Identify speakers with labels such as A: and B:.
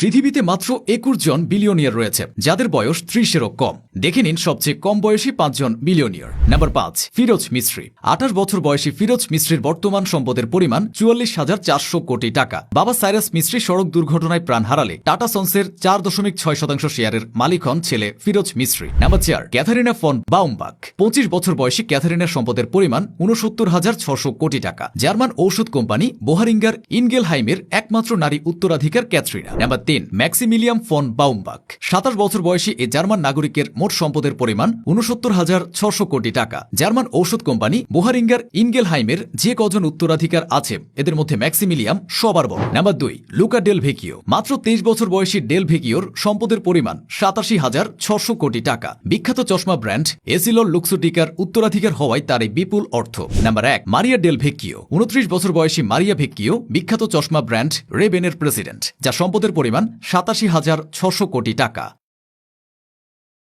A: পৃথিবীতে মাত্র একুশ জন বিলিয়নিয়ার রয়েছে যাদের বয়স ত্রিশেরও কম। দেখে নিন সবচেয়ে কম বয়সী পাঁচজন বিলিয়নিয়ার নাম্বার পাঁচ, ফিরোজ মিস্ত্রি। আঠাশ বছর বয়সী ফিরোজ মিস্ত্রির বর্তমান সম্পদের পরিমাণ চুয়াল্লিশ হাজার চারশো কোটি টাকা। বাবা সাইরাস মিস্ত্রি সড়ক দুর্ঘটনায় প্রাণ হারালে টাটা সন্সের চার দশমিক ছয় শতাংশ শেয়ারের মালিক হন ছেলে ফিরোজ মিস্ত্রি। নাম্বার চার, ক্যাথারিনা ফন বাউমবাক। পঁচিশ বছর বয়সী ক্যাথারিনার সম্পদের পরিমাণ উনসত্তর হাজার ছশো কোটি টাকা। জার্মান ঔষধ কোম্পানি বোহারিঙ্গার ইনগেলহাইমের একমাত্র নারী উত্তরাধিকার ক্যাথরিনা। নাম্বার তিন, ম্যাক্সিমিলিয়াম ফন বাউমবাক। সাতাশ বছর বয়সী এ জার্মান নাগরিকের সম্পদের পরিমাণ উনসত্তর হাজার ছশো কোটি টাকা। জার্মান ঔষধ কোম্পানি বোহারিঙ্গার ইনগেলহাইমের যে কজন উত্তরাধিকার আছে, এদের মধ্যে ম্যাক্সিমিলিয়াম সবার বড়। নাম্বার দুই, লুকা ডেল ভেকিও। মাত্র তেইশ বছর বয়সী ডেল ভেকিওর সম্পদের পরিমাণ সাতাশি হাজার ছশো কোটি টাকা। বিখ্যাত চশমা ব্র্যান্ড এসিলর লুক্সোটিকার উত্তরাধিকার হওয়ায় তার এই বিপুল অর্থ। নাম্বার এক, মারিয়া ডেল ভেকিও। উনত্রিশ বছর বয়সী মারিয়া ভেকিও বিখ্যাত চশমা ব্র্যান্ড রেবেনের প্রেসিডেন্ট যা সম্পদের পরিমাণ সাতাশি হাজার ছশো কোটি টাকা।